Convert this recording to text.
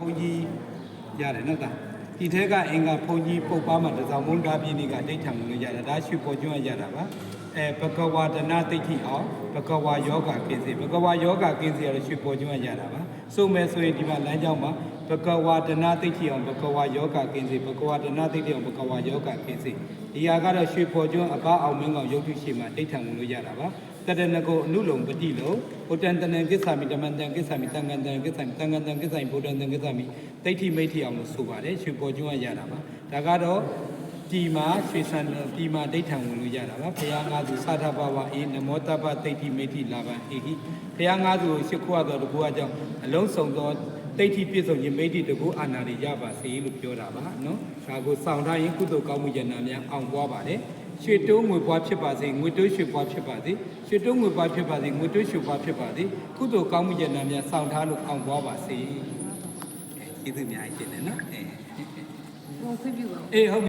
ဘုန်းကြီးရတယ်နော်သားဒီထဲကအင်္ဂါဘုန်းကြီးပုတ်ပါမှတစောင်းမုန်းတာပြင်းနေကဒိဋ္ဌံဝင်လို့ရတယ်ဒါရွှေပေါ်ကျွန်းရတာပါ အဲဘဂဝါဒနာတိဋ္ဌိအောင်ဘဂဝါယောဂကင်းစေဘဂဝါယောဂကင်းစေရလို့ရွှေပေါ်ကျွန်းရတာပါဆိုမယ်ဆိုရင်ဒီမှာလမ်းကြောင်းမှာဘဂဝါဒနာတိဋ္ဌိအောင်ဘဂဝါယောဂကင်းစေဘဂဝါဒနာတိဋ္ဌိအောင်ဘဂဝါယောဂကင်းစေဒီဟာကတော့ရွှေပေါ်ကျွန်းအကားအောင်မင်းကောင်ရုပ်ထုရှိမှဒိဋ္ဌံဝင်လို့ရတာပါတရဏကိုအနုလုံပတိလုံးဘုတ္တန်တနံကိစ္ဆာမိဓမ္မံတံကိစ္ဆာမိတံဃံတံကိစ္ဆာမိတံဃံတံကိစ္ဆာမိဘုဒ္ဓံတံကိစ္ဆာမိဒိဋ္ဌိမိဋ္ဌိအောင်လို့ဆိုပါတယ်ရွှေပေါ်ကျွန်းကရတာပါဒါကတော့ ဒီမှာရွှေဆန်ဒီမှာဒိဋ္ဌံဝင်လို့ရတာပါဘုရားငါးစုသာထဘဝအေနမောတပ္ပဒိဋ္ဌိမိဋ္ဌိလာဘံအေဟိဘုရားငါးစုကိုရှ िख ွရတော်တကူအကြောင်းအလုံးစုံသောဒိဋ္ဌိပြည့်စုံခြင်းမိဋ္ဌိတကူအာနာတွေရပါစေလို့ပြောတာပါနော်ဒါကိုစောင့်ထားရင်ကုသိုလ်ကောင်းမှုယန္နာများအောင်ပွားပါတယ်ရွှေတိုးငွေပွားဖြစ်ပါစေငွေတိုးရွှေပွားဖြစ်ပါစေရွှေတိုးငွေပွားဖြစ်ပါစေငွေတိုးရွှေပွားဖြစ်ပါစေကုသိုလ်ကောင်းမှုရနာများဆောင်ထားလို့အောင်ပွားပါစေကျေးဇူးများရှင်တယ်နော်အဲဟိုခွင့်ပြုပါဦးအေးဟုတ်